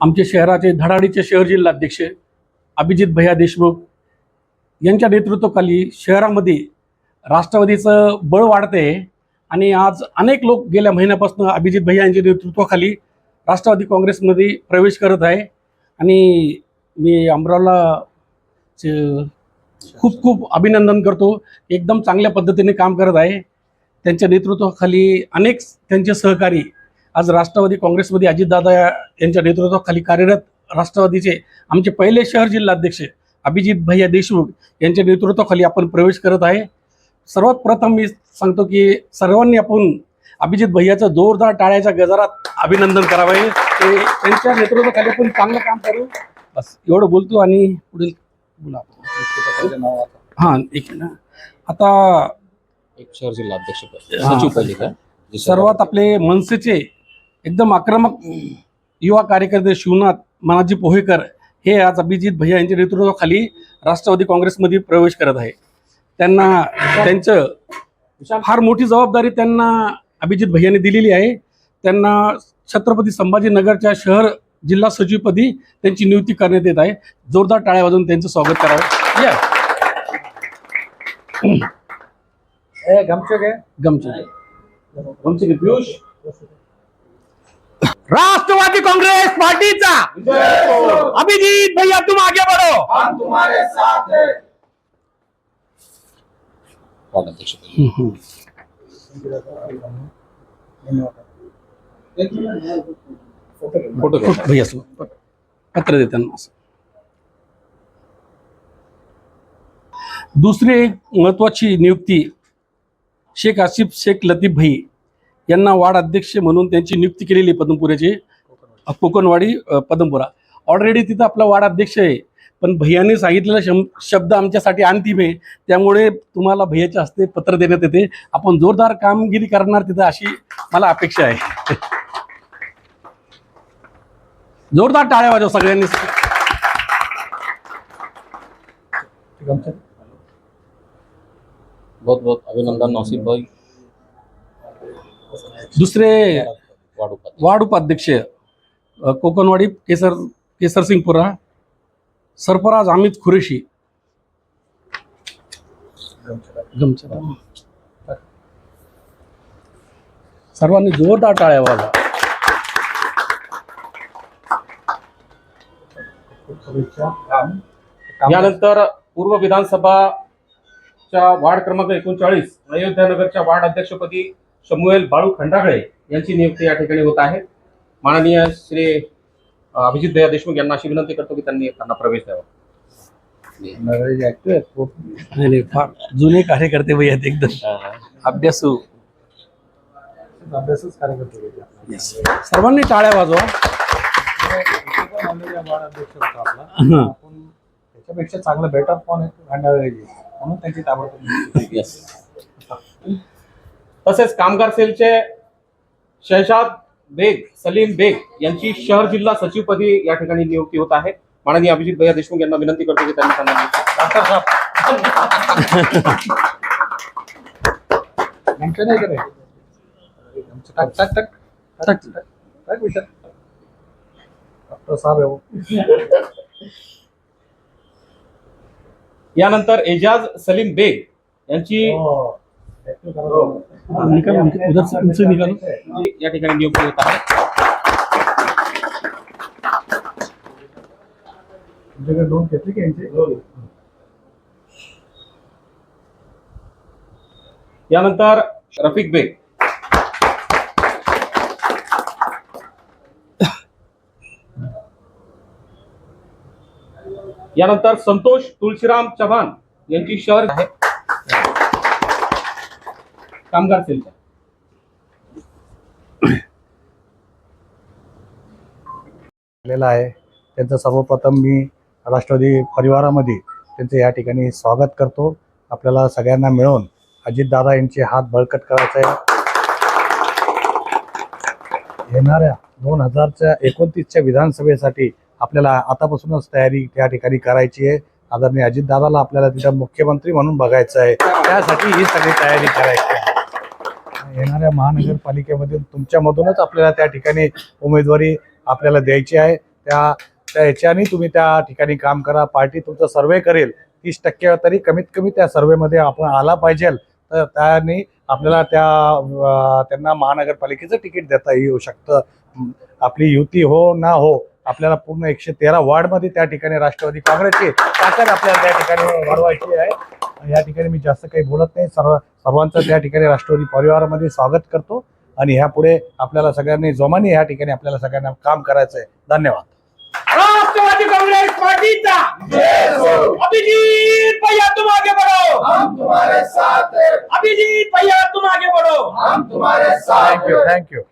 आमचे शहराचे धडाडीचे शहर जिल्हाध्यक्ष अभिजित भैया देशमुख यांच्या नेतृत्वाखाली शहरामध्ये राष्ट्रवादीचं बळ वाढते आणि आज अनेक लोक गेल्या महिन्यापासून अभिजित भैया यांच्या नेतृत्वाखाली राष्ट्रवादी काँग्रेसमध्ये प्रवेश करत आहे. आणि मी अमरावला खूप खूप अभिनंदन करतो. एकदम चांगल्या पद्धतीने काम करत आहे. त्यांच्या नेतृत्वाखाली अनेक त्यांचे सहकारी आज राष्ट्रवादी काँग्रेसमध्ये अजितदादा यांच्या नेतृत्वाखाली कार्यरत राष्ट्रवादीचे आमचे पहिले शहर जिल्हाध्यक्ष अभिजित भैया देशमुख यांच्या नेतृत्वाखाली आपण प्रवेश करत आहे. सर्वात प्रथम मी सांगतो की सर्वांनी आपण अभिजित भैयाचं जोरदार टाळ्याच्या गजारात अभिनंदन करावे. ते त्यांच्या नेतृत्वाखाली आपण चांगलं काम करू. बस एवढं बोलतो आणि पुढील बोला. हां एक मिनिट आता एक शहर जिल्हा अध्यक्ष हा. सचिव पहिले का? जे सर्वात आपले मनसेचे एकदम आक्रमक युवा कार्यकर्ते शिवनाथ मानाजी पोहेकर हे आज अभिजित भैया यांच्या नेतृत्वाखाली राष्ट्रवादी काँग्रेसमध्ये प्रवेश करत आहे. त्यांना त्यांचं फार मोठी जबाबदारी त्यांना अभिजित भैयाने दिलेली आहे. त्यांना छत्रपती संभाजीनगरच्या शहर जिल्हा सचिवपदी त्यांची नियुक्ती करण्यात येत आहे. जोरदार टाळ्या वाजवून त्यांचं स्वागत करावं. या. गमचे गमचे पियुष. राष्ट्रवादी काँग्रेस पार्टीचा. अभिजीत भैया तुम आगे बढ़ो. हम तुम्हारे साथ हैं. भैया. पत्र दे त्यांना असं. दुसरी एक महत्वाची नियुक्ती शेख आसिफ शेख लतीफ भाई यांना वार्ड अध्यक्ष म्हणून त्यांची नियुक्ती केलेली आहे पदमपुराची कोकणवाडी पदमपुरा. ऑलरेडी तिथं आपला वार्ड अध्यक्ष आहे. पण भैयाने सांगितलेला शम शब्द आमच्यासाठी अंतिम आहे. त्यामुळे तुम्हाला भैयाच्या हस्ते पत्र देण्यात येते. आपण जोरदार कामगिरी करणार तिथं अशी मला अपेक्षा आहे. जोरदार टाळ्या वाजव सगळ्यांनी. बहुत बहुत अभिनंदन नौसिफ भाई. दुसरे वार्ड उपाध्यक्ष. कोकणवाडी केसर केसरसिंगपुरा सरफराज अमित खुरेशी. सर्वांनी जोरदार टाळ्या वाजवा. यानंतर पूर्व विधानसभाच्या वार्ड क्रमांक एकोणचाळीस अयोध्यानगरच्या वार्ड अध्यक्षपदी शमुएल बाळू खंडागळे यांची नियुक्ती या ठिकाणी होत आहे. माननीय श्री अभिजित दया देशमुख यांना अशी विनंती करतो की त्यांनी त्यांना प्रवेश द्यावा. नाही नाही, फार जुने कार्यकर्ते वय आहेत एकदम. अभ्यासू. Yes. सर्वांनी टाळ्या वाजवा. हं. त्याच्यापेक्षा चांगलं बेटर कोण आहे? म्हणून त्यांची ताबडतोब. तसेच कामगार सेलचे शहशाद बेग सलीम बेग यांची शहर जिल्हा सचिवपदी या ठिकाणी नियुक्ती होत आहे माननीय अभिजित भैया देशमुख यांना विनंती करतो की त्यांनी त्यांना नेमकं नाही करे टाक टाक टाक टाक. टाक विषय डॉक्टर साहेब आहे वो. यानंतर एजाज सलीम बेग यांची हो. निकाल उधर से उनसे निकालो। या ठिकाणी नियुक्ती होत आहे तुमच्याकडे दोन घेतले की यांचे यानंतर रफिक बेग। यानंतर संतोष तुळशीराम चव्हाण यांची शहर आहे। कामगार सेलच्या आलेला आहे. त्यांचं सर्वप्रथम मी राष्ट्रवादी परिवारामध्ये त्यांचं या ठिकाणी स्वागत करतो. आपल्याला सगळ्यांना मिळून अजितदादा यांचे हात बळकट करायचे आहे. येणाऱ्या दोन हजारच्या एकोणतीसच्या विधानसभेसाठी आपल्याला आतापासूनच तयारी त्या ठिकाणी करायची आहे. आदरणीय अजितदादाला आपल्याला तिथं मुख्यमंत्री म्हणून बघायचं आहे. त्यासाठी ही सगळी तयारी करायची आहे. येणाऱ्या महानगरपालिकेमधून तुमच्यामधूनच आपल्याला त्या ठिकाणी उमेदवारी आपल्याला द्यायची आहे. त्या त्या ह्याच्याने तुम्ही त्या ठिकाणी काम करा. पार्टी तुमचा सर्वे करेल. तीस टक्के तरी कमीत कमी त्या सर्वेमध्ये आपण आला पाहिजे. तर त्याने आपल्याला त्या त्यांना महानगरपालिकेचं तिकीट देता येऊ शकतं. आपली युती हो ना हो आपल्याला पूर्ण एकशे तेरा वार्डमध्ये त्या ठिकाणी राष्ट्रवादी काँग्रेसची ताकद आपल्याला त्या ठिकाणी वाढवायची आहे. या ठिकाणी मी जास्त काही बोलत नाही. सर्व सर्वांचं त्या ठिकाणी राष्ट्रवादी परिवारामध्ये स्वागत करतो आणि ह्यापुढे आपल्याला सगळ्यांनी जोमाने या ठिकाणी आपल्याला सगळ्यांना काम करायचं आहे धन्यवाद. राष्ट्रवादी कांग्रेस पार्टीचा अभिजीत भैया तुम आगे बढ़ो हम तुम्हारे साथ हैं। अभिजीत भैया तुम आगे बढ़ो हम तुम्हारे साथ थँक्यू थँक्यू